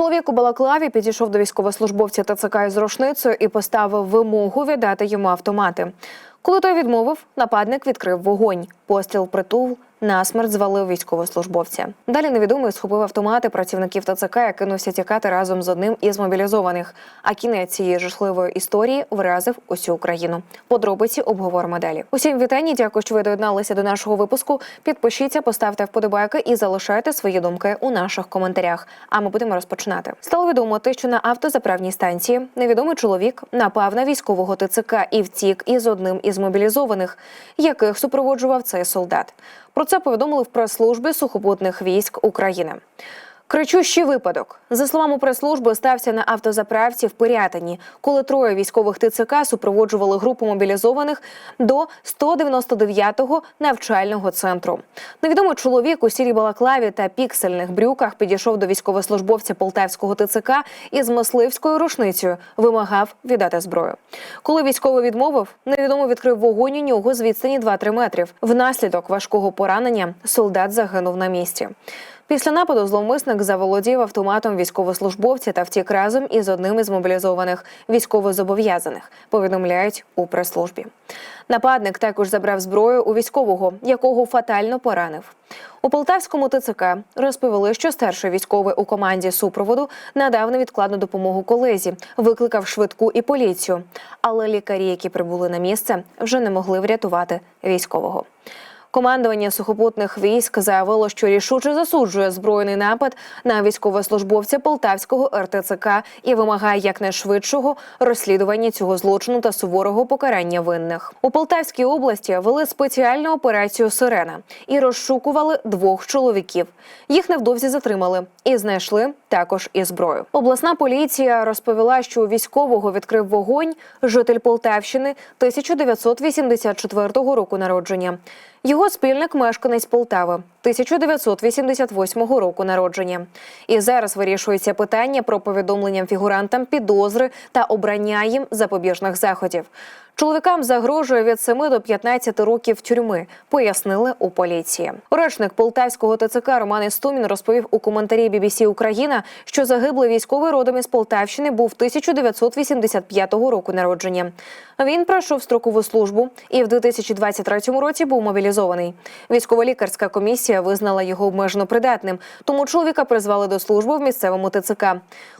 Чоловік у балаклаві підійшов до військовослужбовця ТЦК із рушницею і поставив вимогу віддати йому автомати. Коли той відмовив, нападник відкрив вогонь. Постріл притул насмерть звалив військовослужбовця. Далі невідомий схопив автомати працівників ТЦК і кинувся тікати разом з одним із мобілізованих. А кінець цієї жахливої історії вразив усю Україну. Подробиці обговоримо далі. Усім вітання. Дякую, що ви доєдналися до нашого випуску. Підпишіться, поставте вподобайки і залишайте свої думки у наших коментарях. А ми будемо розпочинати. Стало відомо те, що на автозаправній станції невідомий чоловік напав на військового ТЦК і втік із одним із мобілізованих, яких супроводжував цей солдат. Про це повідомили в прес-службі сухопутних військ України. Кричущий випадок. За словами прес-служби, стався на автозаправці в Пирятині, коли троє військових ТЦК супроводжували групу мобілізованих до 199-го навчального центру. Невідомий чоловік у сірій балаклаві та піксельних брюках підійшов до військовослужбовця полтавського ТЦК із мисливською рушницею, вимагав віддати зброю. Коли військовий відмовив, невідомо відкрив вогонь у нього з відстані 2-3 метрів. Внаслідок важкого поранення солдат загинув на місці. Після нападу зловмисник заволодів автоматом військовослужбовця та втік разом із одним із мобілізованих військовозобов'язаних. Повідомляють у прес-службі. Нападник також забрав зброю у військового, якого фатально поранив. У полтавському ТЦК розповіли, що старший військовий у команді супроводу надав невідкладну допомогу колезі, викликав швидку і поліцію. Але лікарі, які прибули на місце, вже не могли врятувати військового. Командування сухопутних військ заявило, що рішуче засуджує збройний напад на військовослужбовця полтавського РТЦК і вимагає якнайшвидшого розслідування цього злочину та суворого покарання винних. У Полтавській області вели спеціальну операцію Сирена і розшукували двох чоловіків. Їх невдовзі затримали і знайшли також і зброю. Обласна поліція розповіла, що у військового відкрив вогонь житель Полтавщини 1984 року народження. Його спільник мешканець Полтави 1988 року народження. І зараз вирішується питання про повідомлення фігурантам підозри та обрання їм запобіжних заходів. Чоловікам загрожує від 7 до 15 років тюрми, пояснили у поліції. Речник полтавського ТЦК Роман Істомін розповів у коментарі BBC Україна, що загиблий військовий родом із Полтавщини був 1985 року народження. Він пройшов строкову службу і в 2023 році був мобілізований. Військово-лікарська комісія визнала його обмежено придатним, тому чоловіка призвали до служби в місцевому ТЦК.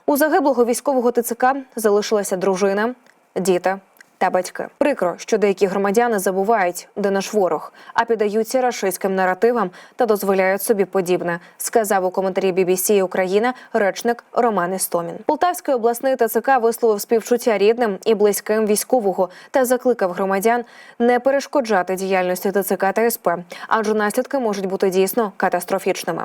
У загиблого військового ТЦК залишилася дружина, діти та батьки. Прикро, що деякі громадяни забувають, де наш ворог, а піддаються рашистським наративам та дозволяють собі подібне, сказав у коментарі BBC Україна речник Роман Істомін. Полтавський обласний ТЦК висловив співчуття рідним і близьким військового та закликав громадян не перешкоджати діяльності ТЦК та СП, адже наслідки можуть бути дійсно катастрофічними.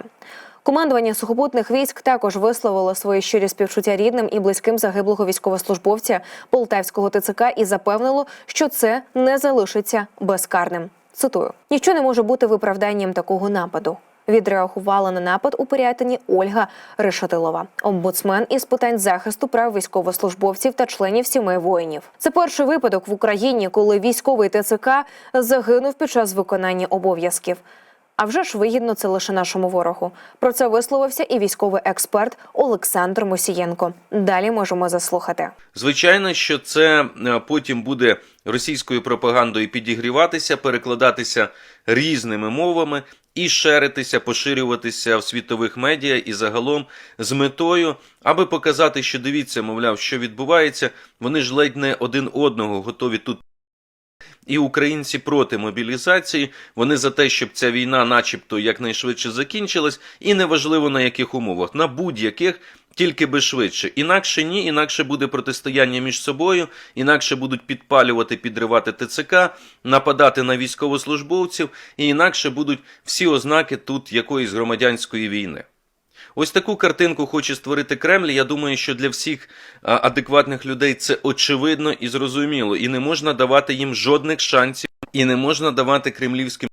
Командування сухопутних військ також висловило свої щирі співчуття рідним і близьким загиблого військовослужбовця полтавського ТЦК і запевнило, що це не залишиться безкарним. Цитую: нічого не може бути виправданням такого нападу. Відреагувала на напад у Пирятині Ольга Решатилова, омбудсмен із питань захисту прав військовослужбовців та членів сімей воїнів. Це перший випадок в Україні, коли військовий ТЦК загинув під час виконання обов'язків. А вже ж вигідно це лише нашому ворогу. Про це висловився і військовий експерт Олександр Мосієнко. Далі можемо заслухати. Звичайно, що це е, потім буде російською пропагандою підігріватися, перекладатися різними мовами і шеритися, поширюватися в світових медіа і загалом з метою, аби показати, що дивіться, мовляв, що відбувається. Вони ж ледь не один одного готові тут. І українці проти мобілізації, вони за те, щоб ця війна, начебто, якнайшвидше закінчилась, і неважливо на яких умовах, на будь-яких, тільки би швидше. Інакше ні, інакше буде протистояння між собою, інакше будуть підпалювати, підривати ТЦК, нападати на військовослужбовців, і інакше будуть всі ознаки тут якоїсь громадянської війни. Ось таку картинку хоче створити Кремль. Я думаю, що для всіх адекватних людей це очевидно і зрозуміло. І не можна давати їм жодних шансів, і не можна давати кремлівським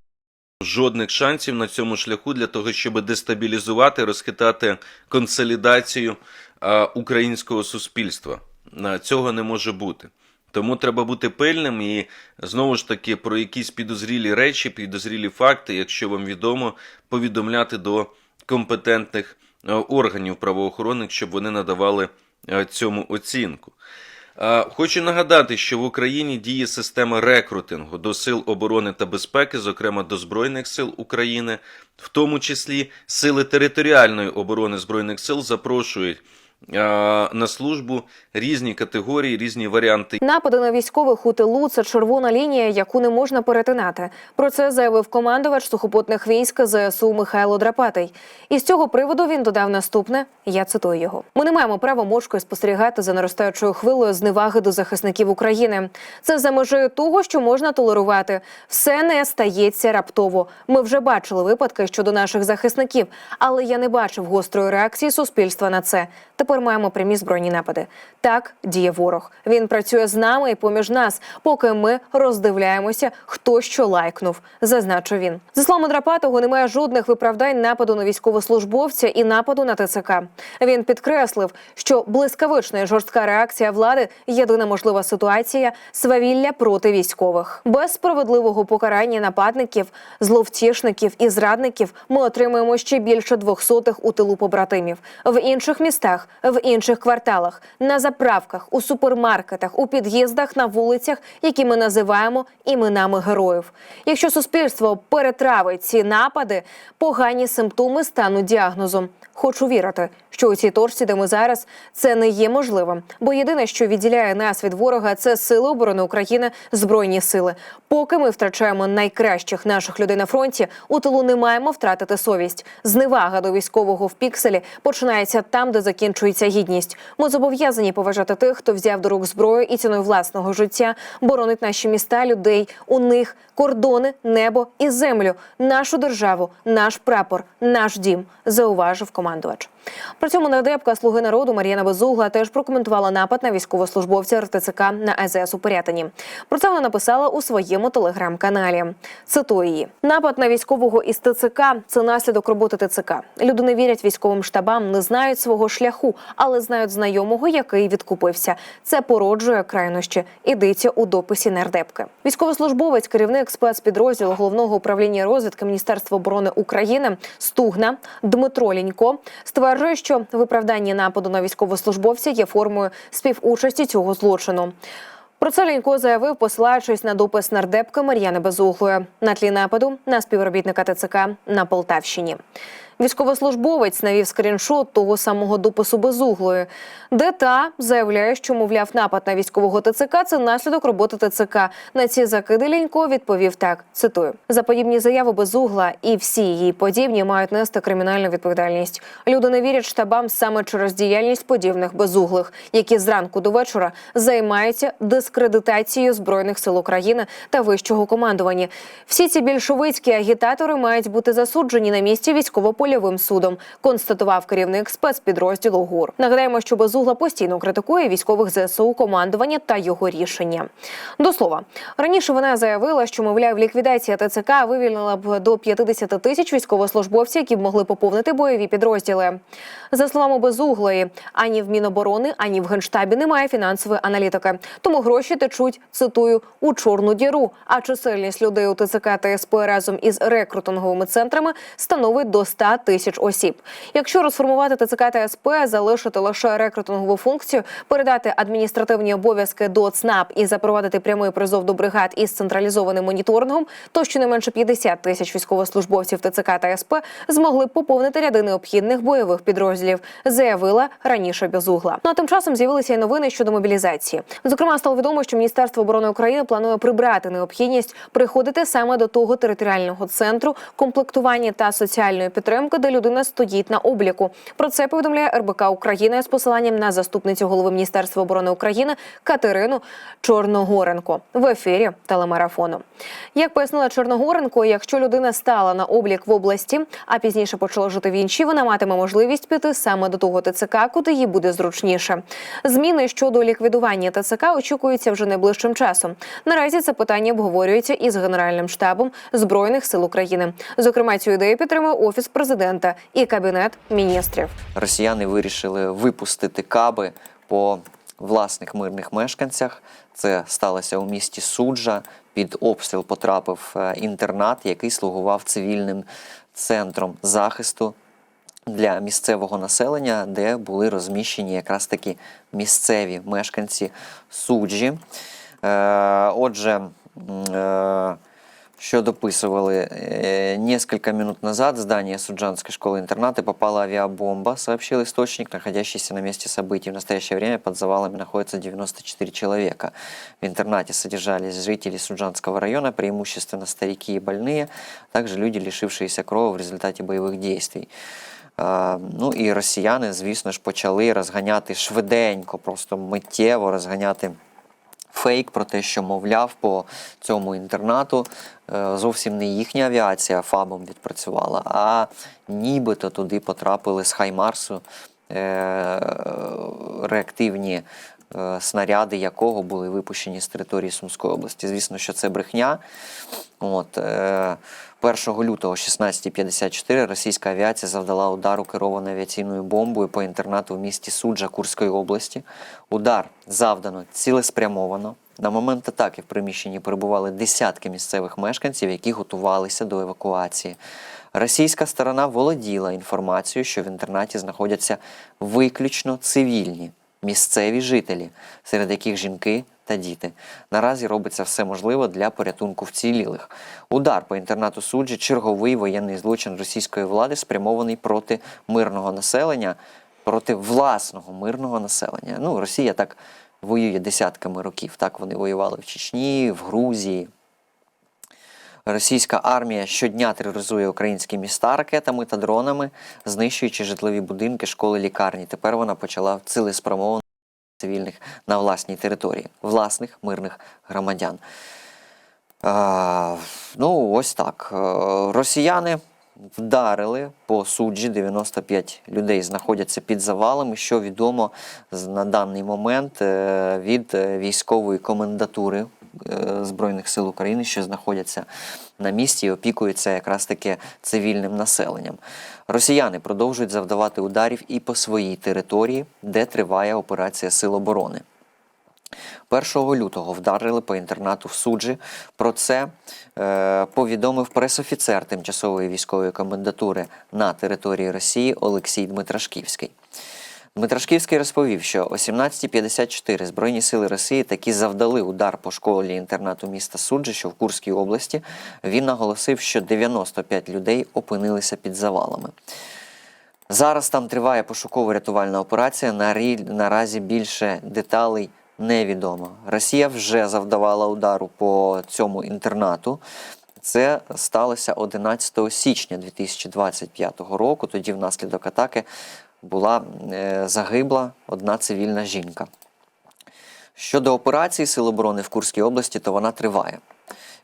жодних шансів на цьому шляху для того, щоб дестабілізувати, розхитати консолідацію українського суспільства. Цього не може бути. Тому треба бути пильним і знову ж таки про якісь підозрілі речі, підозрілі факти, якщо вам відомо, повідомляти до компетентних органів правоохоронних, щоб вони надавали е, цьому оцінку. Е, Хочу нагадати, що в Україні діє система рекрутингу до сил оборони та безпеки, зокрема до Збройних сил України, в тому числі сили територіальної оборони Збройних сил запрошують е, на службу різні категорії, різні варіанти Напади на військових у тилу це червона лінія, яку не можна перетинати. Про це заявив командувач сухопутних військ ЗСУ Михайло Драпатий. І з цього приводу він додав наступне. Я цитую його: ми не маємо права мовчки спостерігати за наростаючою хвилею зневаги до захисників України. Це за межею того, що можна толерувати. Все не стається раптово. Ми вже бачили випадки щодо наших захисників, але я не бачив гострої реакції суспільства на це. Тепер маємо прямі збройні напади. Так діє ворог. Він працює з нами і поміж нас, поки ми роздивляємося, хто що лайкнув, зазначив він. За словами Драпатого, немає жодних виправдань нападу на військовослужбовця і нападу на ТЦК. Він підкреслив, що блискавична і жорстка реакція влади єдина можлива ситуація свавілля проти військових. Без справедливого покарання нападників, зловтішників і зрадників ми отримаємо ще більше двохсотих у тилу побратимів в інших містах, в інших кварталах, на заправках, у супермаркетах, у під'їздах, на вулицях, які ми називаємо іменами героїв. Якщо суспільство перетравить ці напади, погані симптоми стануть діагнозом. Хочу вірити, що у цій точці, де ми зараз, це не є можливим. Бо єдине, що відділяє нас від ворога, це сили оборони України, збройні сили. Поки ми втрачаємо найкращих наших людей на фронті, у тилу не маємо втратити совість. Зневага до військового в пікселі починається там, де закінчується гідність. Ми зобов'язані поважати тих, хто взяв до рук зброю і ціною власного життя боронить наші міста, людей. У них кордони, небо і землю, нашу державу, наш прапор, наш дім. Зауважив командувач. При цьому нардепка слуги народу Мар'яна Безугла теж прокоментувала напад на військовослужбовця РТЦК на АЗС у Порятині. Про це вона написала у своєму телеграм-каналі. Цитую її: напад на військового із ТЦК це наслідок роботи ТЦК. Люди не вірять військовим штабам, не знають свого шляху, але знають знайомого, який відкупився. Це породжує крайнощі. Ідеться у дописі нардепки. Військовослужбовець, керівник спецпідрозділу головного управління розвідки Міністерства оборони України Стугна Дмитро Лінько стверджує, що виправдання нападу на військовослужбовця є формою співучасті цього злочину. Про це Лінько заявив, посилаючись на допис нардепки Мар'яни Безуглої на тлі нападу на співробітника ТЦК на Полтавщині. Військовослужбовець навів скріншот того самого допису Безуглої, де та заявляє, що мовляв напад на військового ТЦК це наслідок роботи ТЦК. На ці закиди Лінько відповів так: цитую за подібні заяви Безугла і всі її подібні мають нести кримінальну відповідальність. Люди не вірять штабам саме через діяльність подібних безуглих, які зранку до вечора займаються дискредитацією збройних сил України та вищого командування. Всі ці більшовицькі агітатори мають бути засуджені на місці військово-польовим судом, констатував керівник спецпідрозділу ГУР. Нагадаємо, що Безугла постійно критикує військових ЗСУ командування та його рішення. До слова, раніше вона заявила, що мовляв, ліквідація ТЦК вивільнила б до 50 тисяч військовослужбовців, які б могли поповнити бойові підрозділи. За словами Безуглої, ані в Міноборони, ані в Генштабі немає фінансової аналітики. Тому гроші течуть, цитую, у чорну діру. А чисельність людей у ТЦК та СП разом із рекрутинговими центрами становить до 100 тисяч осіб. Якщо розформувати ТЦК та СП, залишити лише рекрутингову функцію, передати адміністративні обов'язки до ЦНАП і запровадити прямий призов до бригад із централізованим моніторингом, то щонайменше 50 тисяч військовослужбовців ТЦК та СП змогли поповнити ряди необхідних бойових підрозділів, заявила раніше Безугла. Ну а тим часом з'явилися й новини щодо мобілізації. Зокрема, стало відомо, що Міністерство оборони України планує прибрати необхідність приходити саме до того територіального центру комплектування та соціальної підтримки, де людина стоїть на обліку. Про це повідомляє РБК Україна з посиланням на заступницю голови Міністерства оборони України Катерину Чорногоренко в ефірі телемарафону. Як пояснила Чорногоренко, якщо людина стала на облік в області, а пізніше почала жити в іншій, вона матиме можливість піти саме до того ТЦК, куди їй буде зручніше. Зміни щодо ліквідування ТЦК очікуються вже найближчим часом. Наразі це питання обговорюється із Генеральним штабом збройних сил України. Зокрема, цю ідею підтримує офіс президента і кабінет міністрів. росіяни вирішили випустити каби по власних мирних мешканцях. Це сталося у місті Суджа. Під обстріл потрапив е, інтернат, який слугував цивільним центром захисту для місцевого населення, де були розміщені якраз таки місцеві мешканці суджі. Е, отже, е, что дописывали. Э, Несколько минут назад в здание Суджанской школы-интерната попала авиабомба, сообщил источник, находящийся на месте событий. В настоящее время под завалами находится 94 человека. В интернате содержались жители Суджанского района, преимущественно старики и больные, а также люди, лишившиеся крови в результаті бойових действий. Е, Ну і росіяни, звісно ж, почали розганяти швиденько, просто миттєво розганяти Фейк про те, що, мовляв, по цьому інтернату е, зовсім не їхня авіація ФАБом відпрацювала, а нібито туди потрапили з Хаймарсу е, реактивні снаряди, якого були випущені з території Сумської області. Звісно, що це брехня. От, е, 1 лютого 16.54 російська авіація завдала удару керованою авіаційною бомбою по інтернату в місті Суджа Курської області. Удар завдано цілеспрямовано. На момент атаки в приміщенні перебували десятки місцевих мешканців, які готувалися до евакуації. Російська сторона володіла інформацією, що в інтернаті знаходяться виключно цивільні місцеві жителі, серед яких жінки та діти. Наразі робиться все можливе для порятунку вцілілих. Удар по інтернату суджі черговий воєнний злочин російської влади спрямований проти мирного населення, проти власного мирного населення. Ну, Росія так воює десятками років. Так вони воювали в Чечні, в Грузії. Російська армія щодня тероризує українські міста ракетами та дронами, знищуючи житлові будинки, школи, лікарні. Тепер вона почала цілеспрямовано цивільних на власній території, власних мирних громадян. Ну, ось так. Е, Росіяни вдарили по суджі. 95 людей знаходяться під завалами. Що відомо на даний момент е, від е, військової комендатури е, Збройних сил України, що знаходяться на місці і опікуються якраз таки цивільним населенням. Росіяни продовжують завдавати ударів і по своїй території, де триває операція Сил оборони. 1 лютого вдарили по інтернату в суджі. Про це е, повідомив пресофіцер тимчасової військової комендатури на території Росії Олексій Дмитрашківський. Дмитрашківський розповів, що о 17.54 Збройні сили Росії таки завдали удар по школі інтернату міста Суджі, що в Курській області. Він наголосив, що 95 людей опинилися під завалами. Зараз там триває пошуково-рятувальна операція. Наразі більше деталей невідомо. Росія вже завдавала удару по цьому інтернату. Це сталося 11 січня 2025 року. Тоді внаслідок атаки була е, загибла одна цивільна жінка. Щодо операції Сил оборони в Курській області, то вона триває.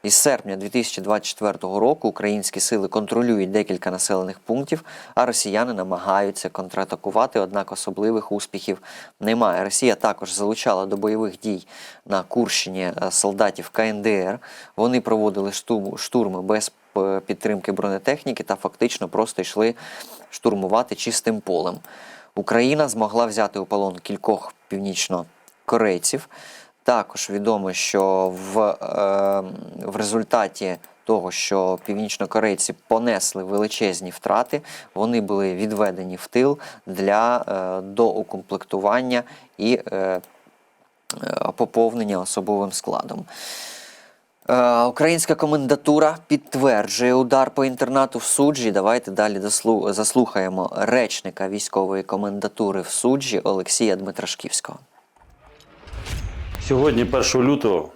Із серпня 2024 року українські сили контролюють декілька населених пунктів, а росіяни намагаються контратакувати, однак особливих успіхів немає. Росія також залучала до бойових дій на Курщині е, солдатів КНДР. Вони проводили штурм- штурми без е, підтримки бронетехніки та фактично просто йшли штурмувати чистим полем. Україна змогла взяти у полон кількох північно-корейців. Також відомо, що в, е, в результаті того, що північнокорейці понесли величезні втрати, вони були відведені в тил для е, доукомплектування і е, е, поповнення особовим складом. Е, Українська комендатура підтверджує удар по інтернату в суджі. Давайте далі заслухаємо речника військової комендатури в суджі Олексія Дмитрашківського. Сьогодні, 1 лютого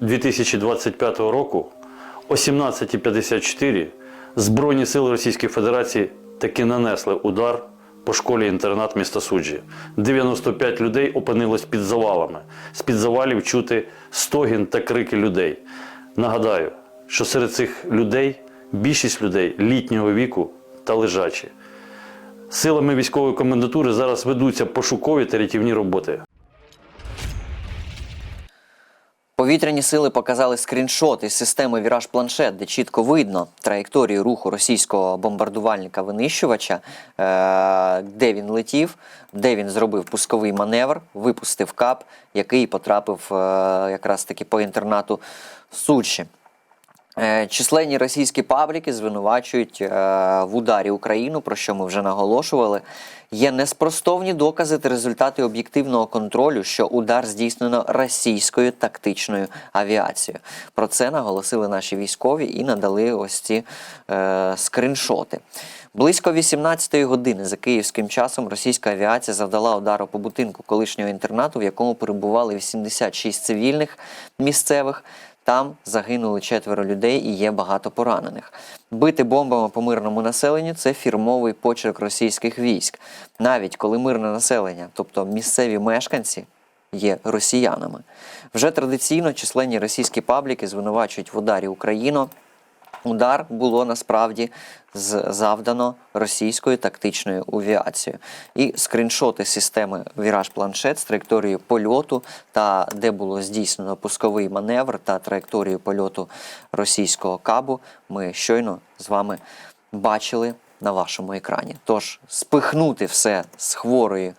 2025 року, о 17.54 Збройні сили Російської Федерації таки нанесли удар по школі-інтернат міста Суджі. 95 людей опинилось під завалами. З-під завалів чути стогін та крики людей. Нагадаю, що серед цих людей більшість людей літнього віку та лежачі. Силами військової комендатури зараз ведуться пошукові та рятівні роботи. Повітряні сили показали скріншот із системи Віраж Планшет, де чітко видно траєкторію руху російського бомбардувальника-винищувача, е, де він летів, де він зробив пусковий маневр, випустив кап, який потрапив е, якраз таки по інтернату Сучі. Е, Численні російські пабліки звинувачують е, в ударі Україну, про що ми вже наголошували. Є неспростовні докази та результати об'єктивного контролю, що удар здійснено російською тактичною авіацією. Про це наголосили наші військові і надали ось ці е, скриншоти. Близько 18-ї години за київським часом російська авіація завдала удару по будинку колишнього інтернату, в якому перебували 86 цивільних місцевих. Там загинули четверо людей і є багато поранених. Бити бомбами по мирному населенню це фірмовий почерк російських військ. Навіть коли мирне населення, тобто місцеві мешканці, є росіянами. Вже традиційно численні російські пабліки звинувачують в ударі Україну. Удар було насправді завдано російською тактичною авіацією. І скріншоти системи Віраж Планшет з траєкторією польоту та де було здійснено пусковий маневр та траєкторію польоту російського кабу. Ми щойно з вами бачили на вашому екрані. Тож спихнути все з хворої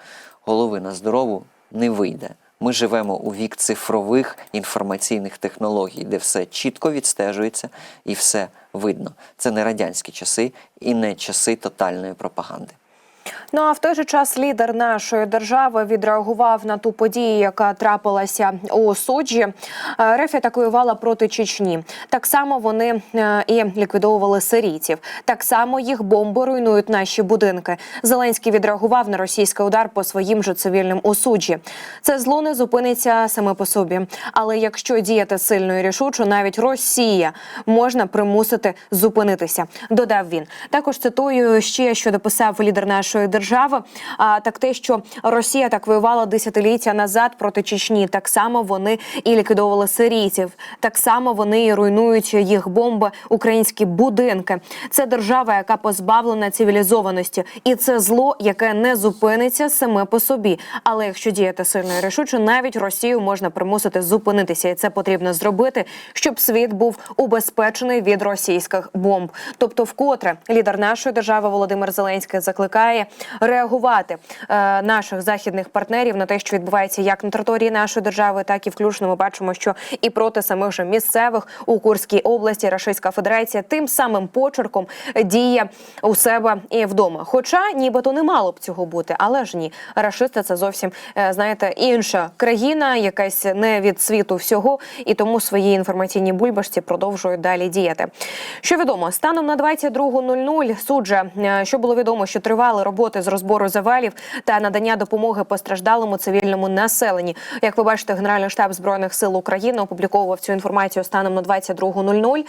голови на здорову не вийде. Ми живемо у вік цифрових інформаційних технологій, де все чітко відстежується і все видно. Це не радянські часи і не часи тотальної пропаганди. Ну а в той же час лідер нашої держави відреагував на ту подію, яка трапилася у суджі. Е, РФ атакувала проти Чечні. Так само вони е, і ліквідовували сирійців. Так само їх бомби руйнують наші будинки. Зеленський відреагував на російський удар по своїм же цивільним у суджі. Це зло не зупиниться саме по собі. Але якщо діяти сильно і рішучо, навіть Росія можна примусити зупинитися. Додав він. Також цитую ще, що дописав лідер нашої держави. А так те, що Росія так воювала десятиліття назад проти Чечні, так само вони і ліквідовували сирійців. Так само вони і руйнують їх бомби, українські будинки. Це держава, яка позбавлена цивілізованості, і це зло, яке не зупиниться саме по собі. Але якщо діяти сильно і рішуче, навіть Росію можна примусити зупинитися, і це потрібно зробити, щоб світ був убезпечений від російських бомб. Тобто, вкотре лідер нашої держави Володимир Зеленський закликає реагувати е, наших західних партнерів на те, що відбувається як на території нашої держави, так і включно ми бачимо, що і проти самих же місцевих у Курській області Російська Федерація тим самим почерком діє у себе і вдома. Хоча нібито не мало б цього бути, але ж ні, рашисти це зовсім е, знаєте інша країна, якась не від світу всього, і тому свої інформаційні бульбашці продовжують далі діяти. Що відомо, станом на 22.00 суджа, е, що було відомо, що тривали роботи з розбору завалів та надання допомоги постраждалому цивільному населенні. Як ви бачите, Генеральний штаб збройних сил України опубліковував цю інформацію станом на 22.00.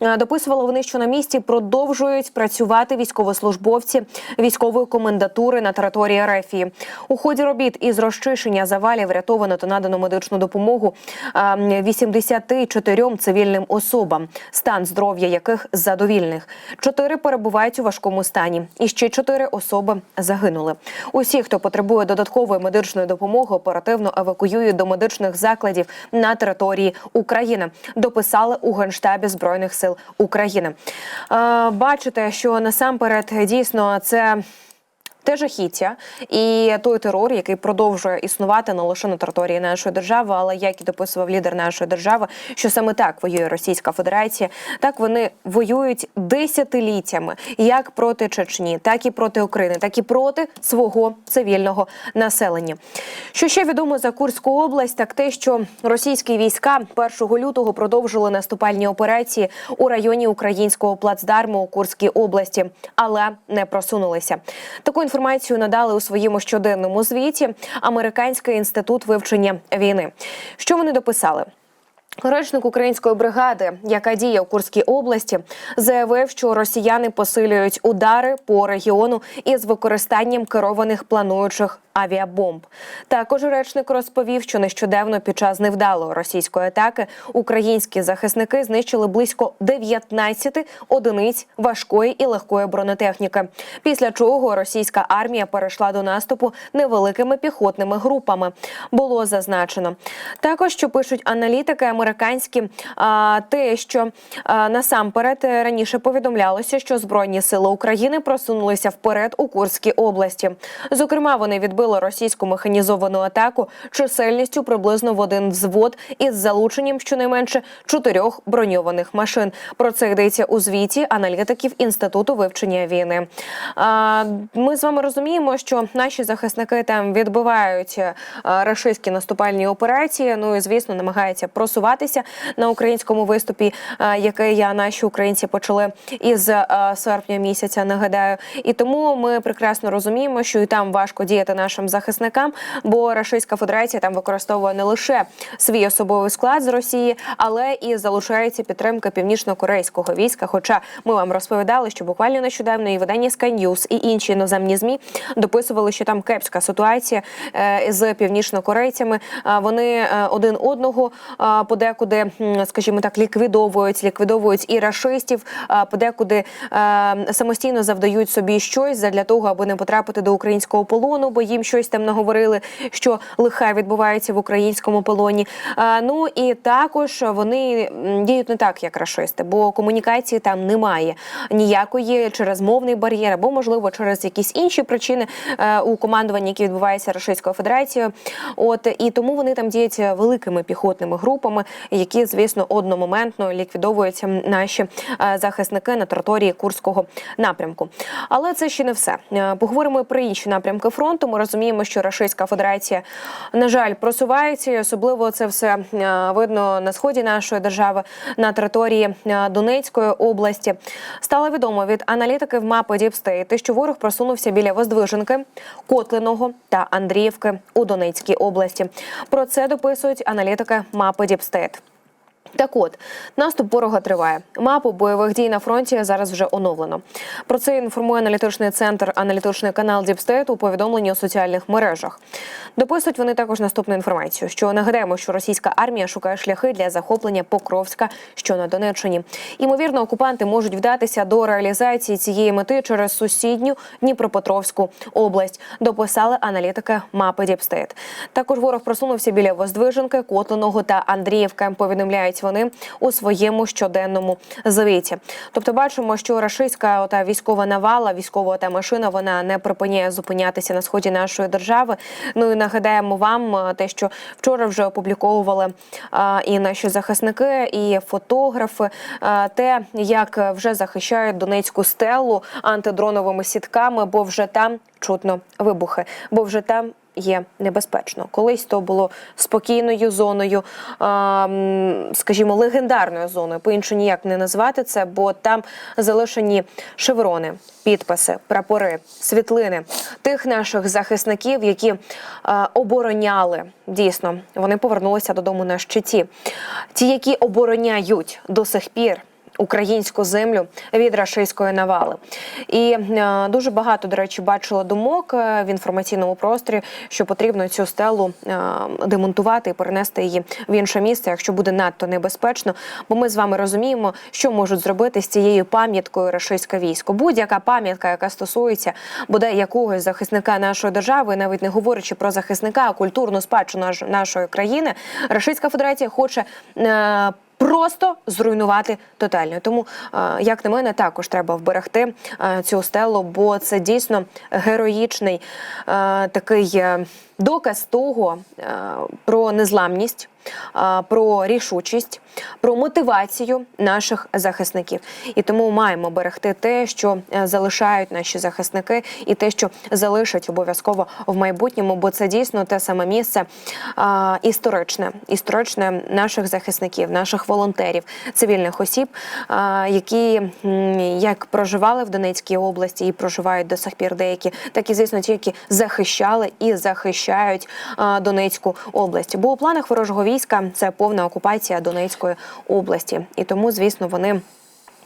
Е, Дописували вони, що на місці продовжують працювати військовослужбовці військової комендатури на території Рефії. У ході робіт із розчищення завалів врятовано та надано медичну допомогу е, 84 цивільним особам, стан здоров'я яких задовільних. Чотири перебувають у важкому стані, і ще чотири особи загинули. Усі, хто потребує додаткової медичної допомоги, оперативно евакуюють до медичних закладів на території України. Дописали у генштабі збройних сил України. Е, бачите, що насамперед дійсно це. Те жахіття і той терор, який продовжує існувати не лише на території нашої держави, але як і дописував лідер нашої держави, що саме так воює Російська Федерація, так вони воюють десятиліттями, як проти Чечні, так і проти України, так і проти свого цивільного населення. Що ще відомо за Курську область, так те, що російські війська 1 лютого продовжили наступальні операції у районі українського плацдарму у Курській області, але не просунулися. Таку інформацію надали у своєму щоденному звіті Американський інститут вивчення війни. Що вони дописали? Речник української бригади, яка діє у Курській області, заявив, що росіяни посилюють удари по регіону із використанням керованих плануючих авіабомб. Також речник розповів, що нещодавно під час невдалої російської атаки українські захисники знищили близько 19 одиниць важкої і легкої бронетехніки. Після чого російська армія перейшла до наступу невеликими піхотними групами. Було зазначено також, що пишуть аналітики американські, а, те, що а, насамперед е, раніше повідомлялося, що збройні сили України просунулися вперед у Курській області. Зокрема, вони відбили відбили російську механізовану атаку чисельністю приблизно в один взвод із залученням щонайменше чотирьох броньованих машин. Про це йдеться у звіті аналітиків інституту вивчення війни. А, Ми з вами розуміємо, що наші захисники там відбивають е, рашистські наступальні операції. Ну і звісно, намагаються просуватися на українському виступі, е, який я наші українці почали із е, серпня місяця. Нагадаю, і тому ми прекрасно розуміємо, що і там важко діяти нашим захисникам, бо Рашистська Федерація там використовує не лише свій особовий склад з Росії, але і залучається підтримка північно-корейського війська. Хоча ми вам розповідали, що буквально нещодавно і видання Sky News, і інші іноземні змі дописували, що там кепська ситуація е, з північнокорейцями. Вони е, один одного подекуди, скажімо так, ліквідовують, ліквідовують і рашистів, подекуди е, самостійно завдають собі щось для того, аби не потрапити до українського полону, бо їм щось там наговорили, що лиха відбувається в українському полоні. Ну і також вони діють не так, як рашисти, бо комунікації там немає ніякої через мовний бар'єр, або можливо через якісь інші причини е, у командуванні, які відбуваються Російською Федерацією. От і тому вони там діють великими піхотними групами, які, звісно, одномоментно ліквідовують наші е, захисники на території Курського напрямку. Але це ще не все. Е, Поговоримо про інші напрямки фронту. Ми розуміємо, що Російська Федерація, на жаль, просувається, і особливо це все е, видно на сході нашої держави на території е, Донецької області. Стало відомо від аналітиків мапи State, що ворог просунувся біля Воздвиженки, Котлиного та Андріївки у Донецькій області. Про це дописують аналітики мапи State. Так от, наступ ворога триває. Мапу бойових дій на фронті зараз вже оновлено. Про це інформує аналітичний центр, аналітичний канал Діпстейт у повідомленні у соціальних мережах. Дописують вони також наступну інформацію: що нагадаємо, що російська армія шукає шляхи для захоплення Покровська, що на Донеччині. Імовірно, окупанти можуть вдатися до реалізації цієї мети через сусідню Дніпропетровську область. Дописали аналітики мапи Діпстейт. Також ворог просунувся біля Воздвиженки, Котлиного та Андріївки. Повідомляють вони у своєму щоденному звіті. Тобто, бачимо, що рашистська ота військова навала, військова та машина, вона не припиняє зупинятися на сході нашої держави. Ну і нагадаємо вам е, те, що вчора вже опубліковували е, і наші захисники, і фотографи, е, те, як вже захищають Донецьку стелу антидроновими сітками, бо вже там чутно вибухи, бо вже там. Є небезпечно. Колись то було спокійною зоною, скажімо, легендарною зоною. По інше ніяк не назвати це, бо там залишені шеврони, підписи, прапори, світлини тих наших захисників, які обороняли дійсно. Вони повернулися додому на щиті. Ті, які обороняють до сих пір українську землю від рашистської навали. І е, дуже багато, до речі, бачила думок е, в інформаційному просторі, що потрібно цю стелу е, демонтувати і перенести її в інше місце, якщо буде надто небезпечно. Бо ми з вами розуміємо, що можуть зробити з цією пам'яткою рашистське військо. Будь-яка пам'ятка, яка стосується буде якогось захисника нашої держави, навіть не говорячи про захисника, а культурну спадщину наш- нашої країни, Рашистська Федерація хоче. Просто зруйнувати тотально. Тому, е, як на мене, також треба вберегти е, цю стелу, бо це дійсно героїчний е, такий доказ того про незламність, про рішучість, про мотивацію наших захисників. І тому маємо берегти те, що е, залишають наші захисники, і те, що залишать обов'язково в майбутньому, бо це дійсно те саме місце історичне, історичне наших захисників, наших волонтерів, цивільних осіб, які як проживали в Донецькій області і проживають до сих пір деякі, так і звісно ті, які захищали і захищають Донецьку область. Бо у планах ворожого війська це повна окупація Донецької області, і тому, звісно, вони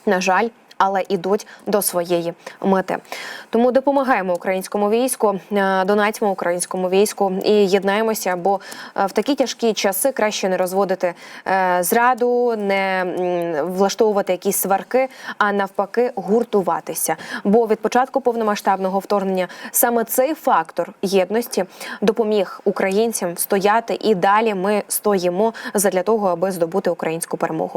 на жаль. Але ідуть до своєї мети. Тому допомагаємо українському війську, е, донатьмо українському війську і єднаємося, бо е, в такі тяжкі часи краще не розводити е, зраду, не влаштовувати якісь сварки, а навпаки, гуртуватися. Бо від початку повномасштабного вторгнення саме цей фактор єдності допоміг українцям стояти і далі ми стоїмо задля того, аби здобути українську перемогу.